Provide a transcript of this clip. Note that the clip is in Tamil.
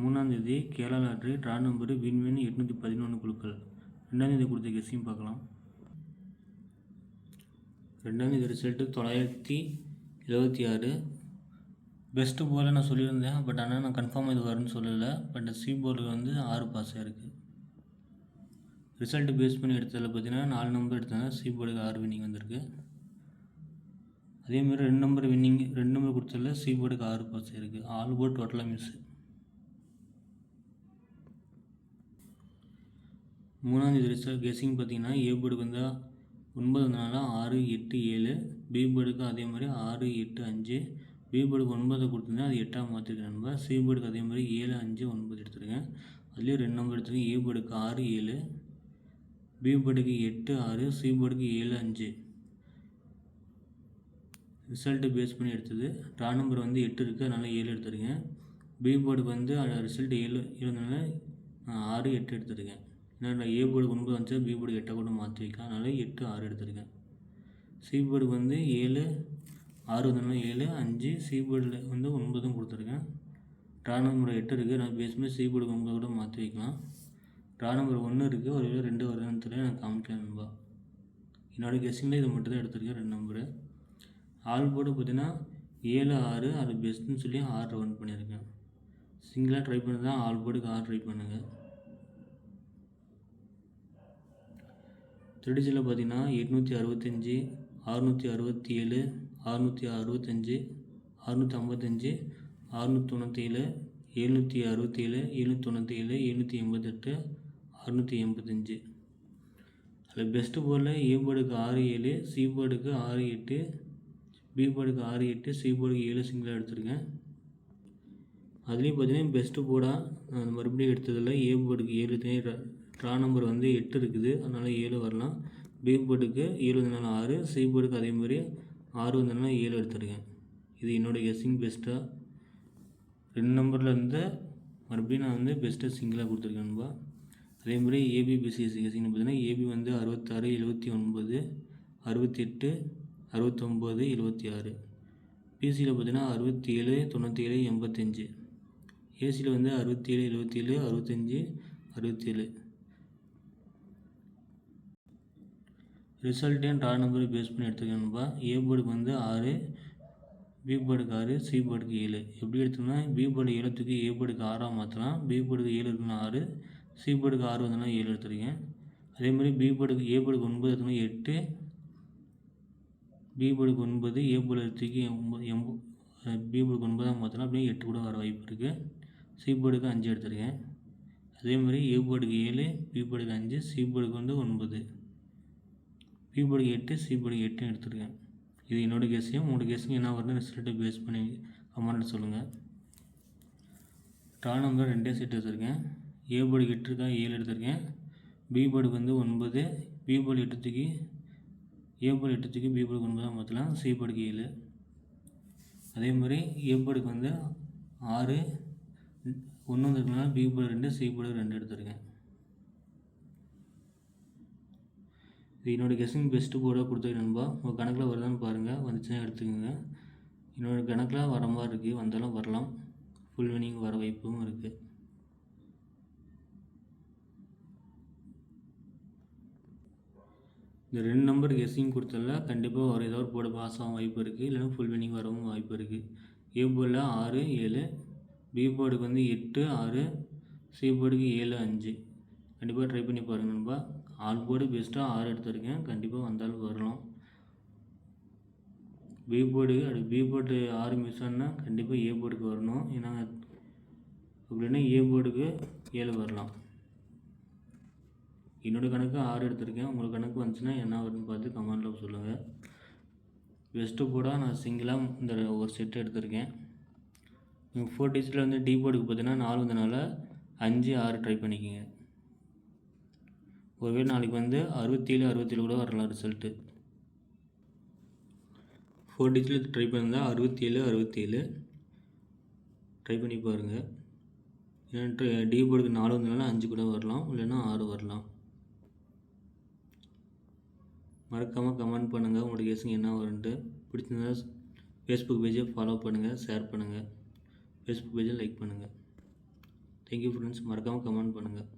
மூணாந்தேதி Kerala lottery draw number win win எட்நூற்றி பதினொன்று குழுக்கள் ரெண்டாந்தேதி கொடுத்த கெஸ்ஸையும் பார்க்கலாம். ரெண்டாந்தேதி ரிசல்ட்டு தொள்ளாயிரத்தி எழுபத்தி ஆறு. பெஸ்ட்டு போல் நான் சொல்லியிருந்தேன் பட் ஆனால் நான் கன்ஃபார்ம் இது வரும்னு சொல்லலை. பட் சி போர்டில் வந்து ஆறு பாஸ் இருக்குது ரிசல்ட்டு பேஸ் பண்ணி எடுத்ததில் பார்த்தீங்கன்னா நாலு நம்பர் எடுத்தாங்க சி போர்டுக்கு ஆறு வின்னிங் வந்திருக்கு. அதேமாதிரி ரெண்டு நம்பர் வின்னிங் ரெண்டு நம்பர் கொடுத்ததில் சி போர்டுக்கு ஆறு பாஸ் இருக்குது ஆல் போர்ட் டோட்டலாக மிஸ்ஸு மூணாந்தேதி ரிசல்ட் கெஸ்ஸிங் பார்த்தீங்கன்னா ஏ போர்டுக்கு வந்து ஒன்பது நாலு ஆறு எட்டு ஏழு. பி போர்டுக்கு அதே மாதிரி ஆறு எட்டு அஞ்சு. பி போர்டுக்கு ஒன்பதை கொடுத்துருந்தேன் அது எட்டாக மாற்றிருக்கேன் நண்பா. சி போர்டுக்கு அதே மாதிரி ஏழு அஞ்சு ஒன்பது எடுத்துருக்கேன். அதுலேயும் ரெண்டு நம்பர் எடுத்துருக்கேன். ஏ போர்டுக்கு ஆறு ஏழு. பி போர்டுக்கு எட்டு ஆறு. சி போர்டுக்கு ஏழு அஞ்சு. ரிசல்ட்டு பேஸ் பண்ணி எடுத்தது. ரா நம்பர் வந்து எட்டு இருக்குது அதனால் ஏழு எடுத்துருக்கேன். பி போர்டுக்கு வந்து ரிசல்ட் ஏழு இருந்தனால ஆறு எட்டு எடுத்துருக்கேன். ஏன்னா ஏ போர்டு ஒன்பது வந்துச்சு பி போர்டு எட்டை கூட மாற்றி வைக்கலாம் அதனால் எட்டு ஆறு எடுத்திருக்கேன். சி போர்டு வந்து ஏழு ஆறு வந்தனால ஏழு அஞ்சு சி போர்டில் வந்து ஒன்பதும் கொடுத்துருக்கேன். ரா நம்பர் எட்டு இருக்குது நான் பேசும்போது பண்ணி சி போர்டு ஒன்பது கூட மாற்றி வைக்கலாம் ரா நம்பர் ஒன்று இருக்குது ஒரு வேலை ரெண்டு வருதுன்னு தெரியல. நான் காமிக்கலாம் நண்பா. என்னோடய கெஸ்ஸிங்கில் இது மட்டும் தான் எடுத்திருக்கேன் ரெண்டு நம்பரு ஆல் போர்டு பார்த்தீங்கன்னா ஏழு ஆறு அது பெஸ்ட்டுன்னு சொல்லி ஆறு ரவுண்ட் பண்ணியிருக்கேன். சிங்கிளாக ட்ரை பண்ணி தான் ஆல் போர்டுக்கு ஆறு ட்ரை பண்ணுங்கள் திருடிச்சியில் பார்த்தீங்கன்னா எட்நூற்றி அறுபத்தஞ்சி அறுநூற்றி அறுபத்தி ஏழு அறுநூற்றி அறுபத்தஞ்சி அறுநூற்றி ஐம்பத்தஞ்சி அறுநூற்றி தொண்ணூற்றேழு எழுநூற்றி அறுபத்தேழு எழுநூற்றி தொண்ணூற்றி ஏழு எழுநூற்றி எண்பத்தெட்டு அறுநூற்றி எண்பத்தஞ்சு. அதில் பெஸ்ட்டு போர்டில் ஏ போர்டுக்கு ஆறு ஏழு சி போர்டுக்கு ஆறு எட்டு பி போர்டுக்கு ஆறு எட்டு சி போர்டுக்கு ஏழு சிங்கிளாக எடுத்திருக்கேன். அதுலேயும் பார்த்தீங்கன்னா பெஸ்ட்டு போர்டாக நான் மறுபடியும் எடுத்ததில் ஏ போர்டுக்கு ஏழு ட்ரா நம்பர் வந்து எட்டு இருக்குது. அதனால் ஏழு வரலாம். பி போர்டுக்கு ஏழு வந்தனால ஆறு. சி போர்டுக்கு அதே மாதிரி ஆறு வந்தனால ஏழு எடுத்திருக்கேன். இது என்னோடய கெஸ்ஸிங் பெஸ்ட்டாக ரெண்டு நம்பரில் இருந்து மறுபடியும் நான் வந்து பெஸ்ட்டாக சிங்கிளாக கொடுத்துருக்கேன்பா அதே மாதிரி ஏபிபிசிஎஸ்சி கெஸ்ஸிங்னு பார்த்தீங்கன்னா ஏபி வந்து அறுபத்தாறு எழுபத்தி ஒன்பது அறுபத்தெட்டு அறுபத்தொம்போது எழுபத்தி ஆறு. பிசியில் பார்த்தீங்கன்னா அறுபத்தி ஏழு தொண்ணூற்றி ஏழு எண்பத்தஞ்சு. ஏசியில் வந்து அறுபத்தி ஏழு எழுபத்தி ஏழு அறுபத்தஞ்சி அறுபத்தேழு ரிசல்ட்டையும் ட்ரா நம்பர் பேஸ் பண்ணி எடுத்துக்கணும்பா ஏ போர்டுக்கு வந்து ஆறு பி போர்டுக்கு ஆறு சி போர்டுக்கு ஏழு எப்படி எடுத்தோம்னா பி போர்டு ஏழுத்துக்கு ஏ போர்டுக்கு ஆறாக மாற்றலாம் பி போர்டுக்கு ஏழு இருக்குன்னா ஆறு சி போர்டுக்கு ஆறு வந்தோம்னா ஏழு எடுத்துருக்கேன் அதே மாதிரி பி போர்டுக்கு ஏ போர்டுக்கு ஒன்பது எடுத்தோம்னா எட்டு பி போர்டுக்கு ஒன்பது ஏ போர்டு தூக்கி எண்பது எண்பது பி போர்டுக்கு ஒன்பதாக மாற்றலாம் அப்படியே எட்டு கூட வர வாய்ப்பு இருக்குது சி போர்டுக்கு அஞ்சு எடுத்திருக்கேன். அதே மாதிரி ஏ போர்டுக்கு ஏழு பி போர்டுக்கு அஞ்சு சி போர்டுக்கு வந்து ஒன்பது. பி போர்டுக்கு எட்டு சி போர்டுக்கு எட்டு எடுத்திருக்கேன். இது என்னோடய கேஸையும் உங்களோட கெஸ்ஸிங் என்ன வருதுன்னு ரிசல்ட்டை பேஸ் பண்ணி கமெண்ட்டில் சொல்லுங்கள் ட்ரா நம்பர் ரெண்டே செட் எடுத்திருக்கேன் ஏ போர்டுக்கு எட்டு இருக்கா ஏழு எடுத்திருக்கேன். பி போர்டுக்கு வந்து ஒன்பது. பி போர்டு எட்டு தூக்கி ஏ போர்டு எட்டு தூக்கி பி போர்டுக்கு மாற்றலாம் சி போர்டுக்கு ஏழு. அதே மாதிரி ஏ போர்டுக்கு வந்து ஆறு. ஒன்று வந்துருக்கனால பி போர்டு ரெண்டு சி போர்டு ரெண்டு எடுத்திருக்கேன். இது என்னோடய கெஸ்ஸிங் பெஸ்ட்டு போர்டாக கொடுத்தது நண்பா. உங்கள் கணக்கில் வருதான்னு பாருங்கள் வந்துச்சுன்னா எடுத்துக்கோங்க. என்னோடய கணக்கில் வர மாதிரி இருக்குது வந்தாலும் வரலாம். ஃபுல் வினிங் வர வாய்ப்பும் இருக்குது இந்த ரெண்டு நம்பர் கெஸ்ஸிங் கொடுத்ததில் கண்டிப்பாக ஒரு ஏதோ போட பாஸ் ஆகும் வாய்ப்பு இருக்குது இல்லைன்னா ஃபுல் வினிங் வரவும் வாய்ப்பு இருக்குது ஏ போர்டில் ஆறு ஏழு பி போர்டுக்கு வந்து எட்டு ஆறு சி போர்டுக்கு ஏழு அஞ்சு. கண்டிப்பாக ட்ரை பண்ணி பாருங்கள் நண்பா. ஆல் போர்டு பெஸ்ட்டாக ஆறு எடுத்திருக்கேன். கண்டிப்பாக வந்தாலும் வரலாம். பி போர்டு அது பி போர்டு ஆறு மிஸ் ஆனால் கண்டிப்பாக ஏ போர்டுக்கு வரணும். ஏன்னா அப்படின்னா ஏ போர்டுக்கு ஏழு வரலாம். என்னோடய கணக்கு ஆறு எடுத்திருக்கேன். உங்களுக்கு கணக்கு வந்துச்சுன்னா என்ன வருதுன்னு பார்த்து கமெண்டில் சொல்லுங்கள் பெஸ்ட்டு போர்டாக நான் சிங்கிளாக இந்த ஒரு செட் எடுத்திருக்கேன். நீங்கள் ஃபோர் டிஜிட்டில் வந்து டி போர்டுக்கு பார்த்தீங்கன்னா நாலு வந்தனால அஞ்சு ஆறு ட்ரை பண்ணிக்கோங்க. ஒருவேளை நாளைக்கு வந்து அறுபத்தேழு அறுபத்தேழு கூட வரலாம் ரிசல்ட்டு ஃபோர் டிஜிட்டில் ட்ரை பண்ணியிருந்தால் அறுபத்தேழு அறுபத்தேழு. ட்ரை பண்ணி பாருங்கள் ஏன்னா டி போர்டுக்கு நாலு வந்தனால அஞ்சு கூட வரலாம் இல்லைன்னா ஆறு வரலாம். மறக்காமல் கமெண்ட் பண்ணுங்கள் உங்களோட கேஸுங்க என்ன வரும்ன்ட்டு. பிடிச்சிருந்தா ஃபேஸ்புக் பேஜை ஃபாலோ பண்ணுங்கள் ஷேர் பண்ணுங்கள் ஃபேஸ்புக் பேஜை லைக் பண்ணுங்கள் தேங்க்யூ ஃப்ரெண்ட்ஸ் மறக்காமல் கமெண்ட் பண்ணுங்கள்